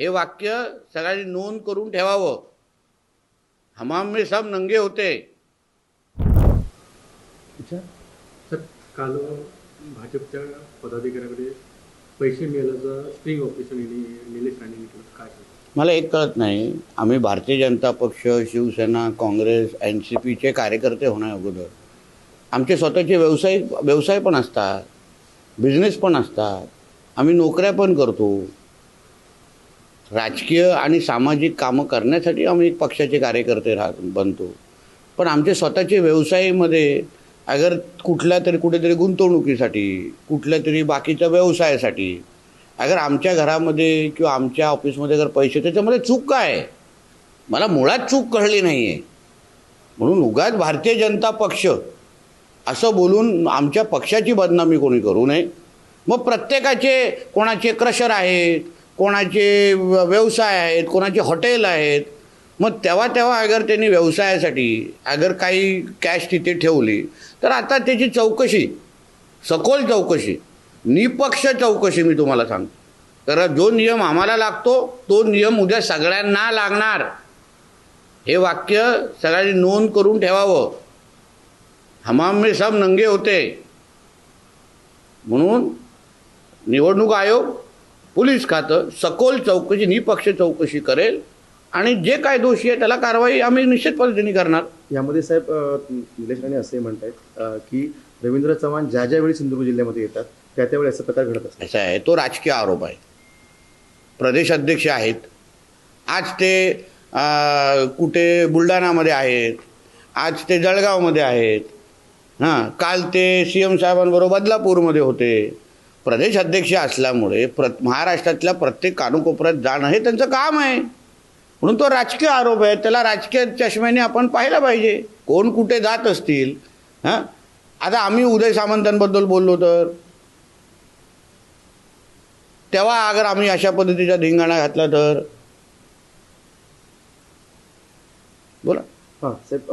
हे वाक्य सगळ्यांनी नोंद करून ठेवावं. हमाम में सब नंगे होते. सर काल भाजपच्या पदाधिकाऱ्याकडे पैसे मिळाल्याचं स्ट्रिंग ऑपरेशन निलेश राणेंनी केलं काय? मला एक कळत नाही. आम्ही Bharatiya Janata Paksha Shivsena Congress N C पीचे कार्यकर्ते होण्या अगोदर. आमचे स्वतःचे व्यवसाय व्यवसाय पण असतात. बिझनेस पण असतात. आम्ही नोकऱ्या पण करतो. राजकीय आणि सामाजिक कामं करण्यासाठी आम्ही एक पक्षाचे कार्यकर्ते राह बनतो. पण आमचे स्वतःचे व्यवसायामध्ये अगर कुठल्या तरी कुठेतरी गुंतवणुकीसाठी कुठल्या तरी बाकीच्या व्यवसायासाठी अगर आमच्या घरामध्ये किंवा आमच्या ऑफिसमध्ये अगर पैसे त्याच्यामध्ये चूक काय? आहे? मला मुळात चूक कळली नाही आहे म्हणून उगाच भारतीय जनता पक्ष असं बोलून आमच्या पक्षाची बदनामी कोणी करू नये. मग प्रत्येकाचे कोणाचे क्रशर आहेत कोणाचे व्यवसाय आहेत कोणाचे हॉटेल आहेत मग तेव्हा तेव्हा अगर त्यांनी व्यवसायासाठी अगर काही कॅश तिथे ठेवली तर आता त्याची चौकशी सखोल चौकशी निपक्ष चौकशी मी तुम्हाला सांगतो. तर जो नियम आम्हाला लागतो तो नियम उद्या सगळ्यांना लागणार. हे वाक्य सगळ्यांनी नोंद करून ठेवावं. हमाम में सब नंगे होते. म्हणून निवडणूक आयोग पोलीस खातं सखोल चौकशी निपक्ष चौकशी करेल आणि जे काय दोषी आहे त्याला कारवाई आम्ही निश्चित पद्धतीने करणार. यामध्ये साहेब निलेश राणे असे म्हणतायत अ, की रवींद्र चव्हाण ज्या ज्या वेळी सिंधुदुर्ग जिल्ह्यामध्ये येतात त्या त्यावेळी असा प्रकार घडत असतात असा आहे. तो राजकीय आरोप आहे. प्रदेश अध्यक्ष आहेत. आज ते कुठे बुलढाणामध्ये आहेत. आज ते जळगावमध्ये आहेत. हां काल ते सी एम साहेबांबरोबर बदलापूरमध्ये होते. प्रदेश अध्यक्ष असल्यामुळे प्र महाराष्ट्रातल्या प्रत्येक कानुकोपऱ्यात जाणं हे त्यांचं काम आहे. म्हणून तो राजकीय आरोप आहे. त्याला राजकीय चष्म्याने आपण पाहिला पाहिजे. कोण कुठे जात असतील हां? आता आम्ही उदय सामंतांबद्दल बोललो तर? तेव्हा अगर आम्ही अशा पद्धतीचा धिंगाणा घातला तर? बोला. हां साहेब